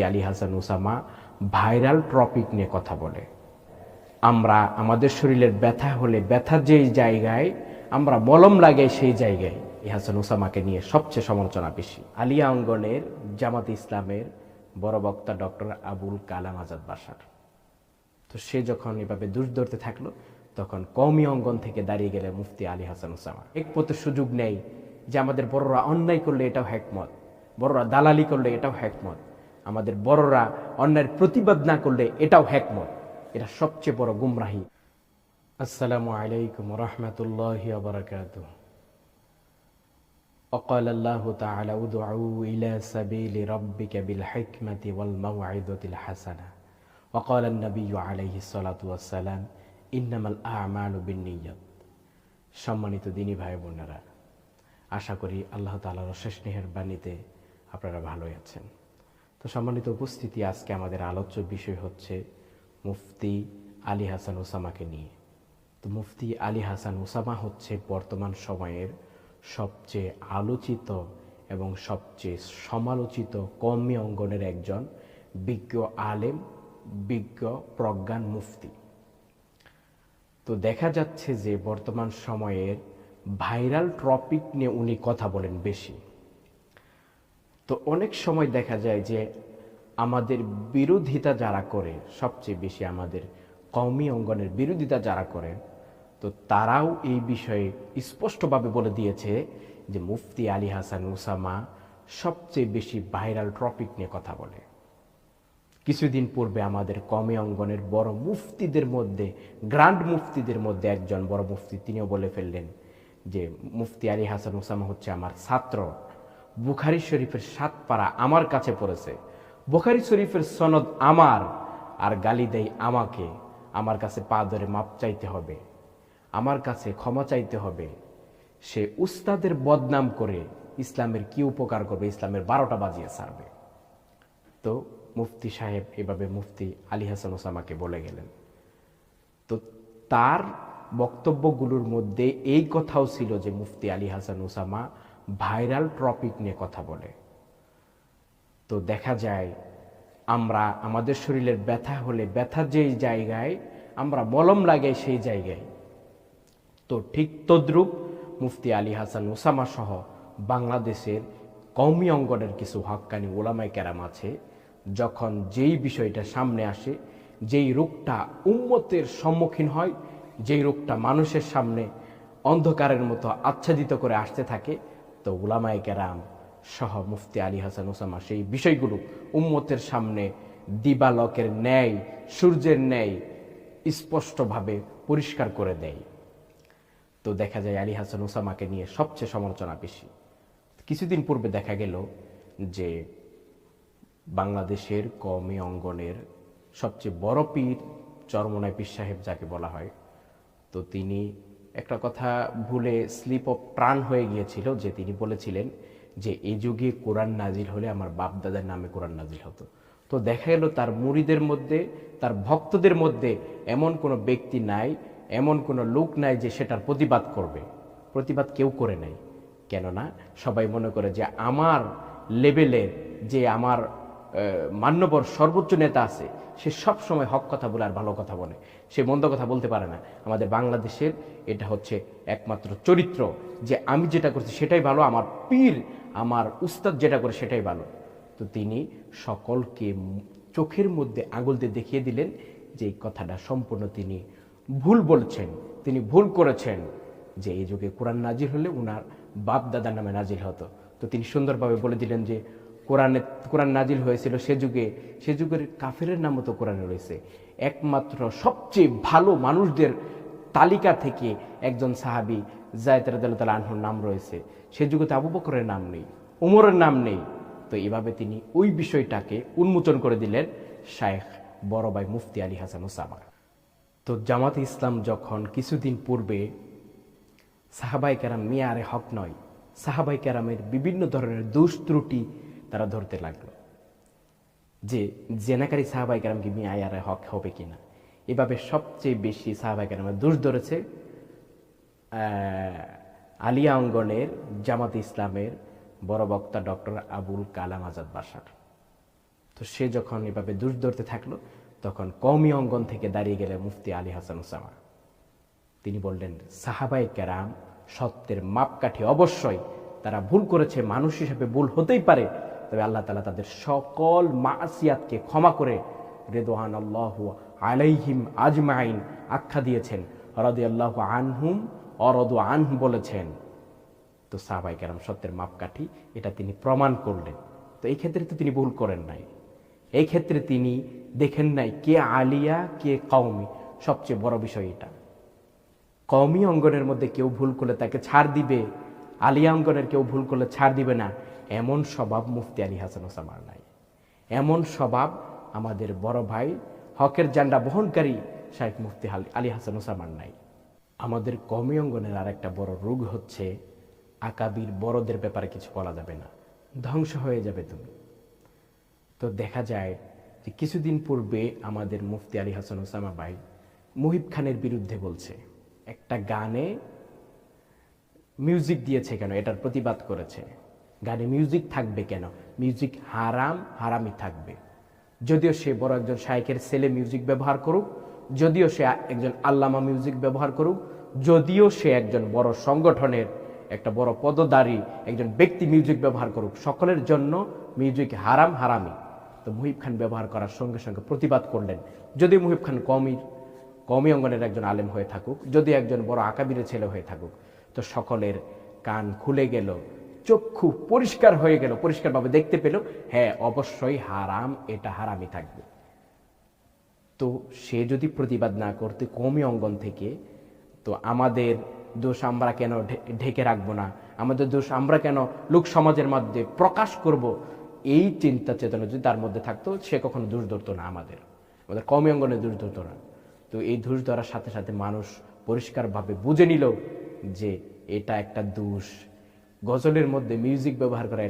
Ali Hasan Usama viral topic নিয়ে কথা বলে। আমরা আমাদের শরীরের ব্যথা হলে ব্যথা যেই জায়গায় আমরা মলম লাগাই সেই জায়গায় হাসান উসামাকে নিয়ে সবচেয়ে সমালোচনা বেশি। আলিয়া অঙ্গনের জামাত ইসলামের বড় বক্তা ডক্টর আবুল কালাম আজাদ বাসার। তো সে যখন এভাবে দোষ ধরতে থাকল, তখন কওমি অঙ্গন থেকে দাঁড়িয়ে গেলে মুফতি আলী হাসান ওসামা। এক সুযোগ নেই যে আমাদের বড়রা অন্যায় করলে এটাও হ্যাকমত বড়রা দালালি করলে এটাও হ্যাকমত আমাদের বড়রা অন্যায়ের প্রতিবাদ না করলে এটাও হ্যাকমত এটা সবচেয়ে বড় গুমরাহি আসসালামু আলাইকুম রহমতুল্লাহ বারকাত وقال الله تعالى ادعوا إلى سبيل ربك بالحكمة والموعظة الحسنة وقال النبي عليه الصلاة والسلام إنما الأعمال بالنيات সম্মানিত দিনী ভাই বোনেরা আশা করি আল্লাহ তালার অশেষ স্নেহের বাণীতে আপনারা ভালোই আছেন তো সম্মানিত উপস্থিতি, আজকে আমাদের আলোচ্য বিষয় হচ্ছে মুফতি আলী হাসান ওসামাকে নিয়ে। তো মুফতি আলী হাসান ওসামা হচ্ছে বর্তমান সময়ের সবচেয়ে আলোচিত এবং সবচেয়ে সমালোচিত কর্মী অঙ্গনের একজন বিজ্ঞ আলেম, বিজ্ঞ প্রজ্ঞান মুফতি। তো দেখা যাচ্ছে যে বর্তমান সময়ের ভাইরাল টপিক নিয়ে উনি কথা বলেন বেশি। তো অনেক সময় দেখা যায় যে আমাদের বিরোধিতা যারা করে, সবচেয়ে বেশি আমাদের কওমি অঙ্গনের বিরোধিতা যারা করে, তো তারাও এই বিষয়ে স্পষ্টভাবে বলে দিয়েছে যে মুফতি আলী হাসান উসামা সবচেয়ে বেশি ভাইরাল টপিক নিয়ে কথা বলে। কিছুদিন পূর্বে আমাদের কমে অঙ্গনের বড় মুফতিদের মধ্যে গ্র্যান্ড মুফতিদের মধ্যে একজন বড় মুফতি, তিনিও বলে ফেললেন যে মুফতি আলী হাসান ওসামা হচ্ছে আমার ছাত্র। বুখারি শরীফের সাত পাড়া আমার কাছে পড়েছে। বুখারি শরীফের সনদ আমার, আর গালি দেয় আমাকে। আমার কাছে পা ধরে মাপ চাইতে হবে। আমার কাছে ক্ষমা চাইতে হবে। সে উস্তাদের বদনাম করে ইসলামের কি উপকার করবে? ইসলামের বারোটা বাজিয়ে ছাড়বে। তো মুফতি সাহেব এভাবে মুফতি আলী হাসান ওসামাকে বলে গেলেন। তো তার বক্তব্যগুলোর মধ্যে এই কথাও ছিল যে মুফতি আলী হাসান ওসামা ভাইরাল টপিক নিয়ে কথা বলে। তো দেখা যায়, আমরা, আমাদের শরীরের ব্যথা হলে ব্যথা যেই জায়গায়, আমরা মলম লাগাই সেই জায়গায়। তো ঠিক তদ্রূপ মুফতি আলী হাসান ওসামা সহ বাংলাদেশের কৌমি অঙ্গনের কিছু হক্কানি ওলামাই ক্যারাম আছে, যখন যেই বিষয়টা সামনে আসে, যেই রোগটা উম্মতের সম্মুখীন হয়, যেই রোগটা মানুষের সামনে অন্ধকারের মতো আচ্ছাদিত করে আসতে থাকে তো উলামাই কেরাম সহ মুফতি আলী হাসান ওসামা, সেই বিষয়গুলো উম্মতের সামনে দিবালকের ন্যায়, সূর্যের ন্যায় স্পষ্টভাবে পরিষ্কার করে দেয়। তো দেখা যায় আলী হাসান ওসামাকে নিয়ে সবচেয়ে সমালোচনা বেশি। কিছুদিন পূর্বে দেখা গেল যে বাংলাদেশের কমে অঙ্গনের সবচেয়ে বড় পীর চরমনায় পীর সাহেব যাকে বলা হয়, তো তিনি একটা কথা ভুলে স্লিপ অফ প্রাণ হয়ে গিয়েছিল যে তিনি বলেছিলেন যে এই যুগে কোরআন নাজিল হলে আমার বাপ দাদার নামে কোরআন নাজিল হতো। তো দেখা গেল তার মুড়িদের মধ্যে, তার ভক্তদের মধ্যে এমন কোনো ব্যক্তি নাই, এমন কোনো লোক নাই যে সেটার প্রতিবাদ করবে। প্রতিবাদ কেউ করে নাই। কেননা সবাই মনে করে যে, আমার লেভেলের যে আমার মান্যবর সর্বোচ্চ নেতা আছে, সে সব সময় হক কথা বলে আর ভালো কথা বলে। সে মন্দ কথা বলতে পারে না। আমাদের বাংলাদেশের এটা হচ্ছে একমাত্র চরিত্র, যে আমি যেটা করছি সেটাই ভালো, আমার পীর, আমার উস্তাদ যেটা করে সেটাই ভালো। তো তিনি সকলকে চোখের মধ্যে আঙুল দিয়ে দেখিয়ে দিলেন যে এই কথাটা সম্পূর্ণ তিনি ভুল বলছেন, তিনি ভুল করেছেন, যে এই যুগে কোরআন নাজির হলে উনার বাপ দাদার নামে নাজির হতো। তো তিনি সুন্দরভাবে বলে দিলেন যে কোরআনে, কোরআন নাজিল হয়েছিল সে যুগে, সে যুগের কাফেরের নামও তো কোরআনে রয়েছে। একমাত্র সবচেয়ে ভালো মানুষদের তালিকা থেকে একজন সাহাবি জায়দ রাদাল আনহুর নাম রয়েছে। সে যুগে তো আবু বকরের নাম নেই, উমরের নাম নেই। তো এভাবে তিনি ওই বিষয়টাকে উন্মোচন করে দিলেন শায়েখ বড় ভাই মুফতি আলী হাসান ওসামা। তো জামাত ইসলাম যখন কিছুদিন পূর্বে সাহাবাই কেরাম মিয়ারে হক নয় সাহাবাই কেরামের বিভিন্ন ধরনের দোষ ত্রুটি তারা ধরতে লাগল। যে জেনাকারী সাহাবাই কেরাম কি মিয়ারে হক হবে কিনা এভাবে সবচেয়ে বেশি সাহাবাই কেরামের দোষ ধরেছে আলিয়া অঙ্গনের জামাত ইসলামের বড় বক্তা ডক্টর আবুল কালাম আজাদ বাসার। তো সে যখন এভাবে দোষ ধরতে থাকল, তখন কওমি অঙ্গন থেকে দাঁড়িয়ে গেলে মুফতি আলী হাসান ওসামা তিনি বললেন সাহাবাই কেরাম সত্যের মাপকাঠি অবশ্যই। তারা ভুল করেছে, মানুষ হিসেবে ভুল হতেই পারে। তবে আল্লাহ তালা তাদের সকল মাসিয়াতকে ক্ষমা করে রেদোহান আল্লাহ আলাইহিম আজমাইন আখ্যা দিয়েছেন। রদি আল্লাহ আনহুম অরদু আনহু বলেছেন। তো সাহাবাই কেরাম সত্যের মাপকাঠি, এটা তিনি প্রমাণ করলেন। তো এই ক্ষেত্রে তো তিনি ভুল করেন নাই। এই ক্ষেত্রে তিনি দেখেন নাই কে আলিয়া, কে কওমি। সবচেয়ে বড় বিষয় এটা। কওমি অঙ্গনের মধ্যে কেউ ভুল করলে তাকে ছাড় দিবে, আলিয়া অঙ্গনের কেউ ভুল করলে ছাড় দিবে না। এমন স্বভাব মুফতি আলী হাসান ওসামার নাই। এমন স্বভাব আমাদের বড় ভাই হকের জান্ডা বহনকারী শাহেখ মুফতি আলী হাসান ওসামার নাই। আমাদের কমি অঙ্গনের আর একটা বড় রোগ হচ্ছে আকাবির বড়দের ব্যাপারে কিছু বলা যাবে না। ধ্বংস হয়ে যাবে তুমি। তো দেখা যায় যে কিছুদিন পূর্বে আমাদের মুফতি আলী হাসান ওসামা ভাই মুহিব খানের বিরুদ্ধে বলছে, একটা গানে মিউজিক দিয়েছে কেন? এটার প্রতিবাদ করেছে। গানে মিউজিক থাকবে কেন? মিউজিক হারাম, হারামই থাকবে। যদিও সে বড় একজন শায়কের ছেলে মিউজিক ব্যবহার করুক, যদিও সে একজন আল্লামা মিউজিক ব্যবহার করুক, যদিও সে একজন বড় সংগঠনের একটা বড় পদদারী একজন ব্যক্তি মিউজিক ব্যবহার করুক, সকলের জন্য মিউজিক হারাম হারামি তো মুহিব খান ব্যবহার করার সঙ্গে সঙ্গে প্রতিবাদ করলেন। যদি মুহিব খান কমির কমি অঙ্গনের একজন আলেম হয়ে থাকুক, যদি একজন বড় আকাবিরের ছেলে হয়ে থাকুক, তো সকলের কান খুলে গেল চক্ষু পরিষ্কার হয়ে গেল, পরিষ্কারভাবে দেখতে পেল হ্যাঁ অবশ্যই হারাম, এটা হারামই থাকবে। তো সে যদি প্রতিবাদ না করতে কমই অঙ্গন থেকে, তো আমাদের দোষ আমরা কেন ঢেকে রাখব না? আমাদের দোষ আমরা কেন লোক সমাজের মধ্যে প্রকাশ করব? এই চিন্তা চেতনা যদি তার মধ্যে থাকতো, সে কখনো দোষ ধরতো না আমাদের। আমাদের কমই অঙ্গনে দোষ ধরতো না। তো এই দোষ ধরার সাথে সাথে মানুষ পরিষ্কারভাবে বুঝে নিল যে এটা একটা দোষ। গজলের মধ্যে মিউজিক ব্যবহার করা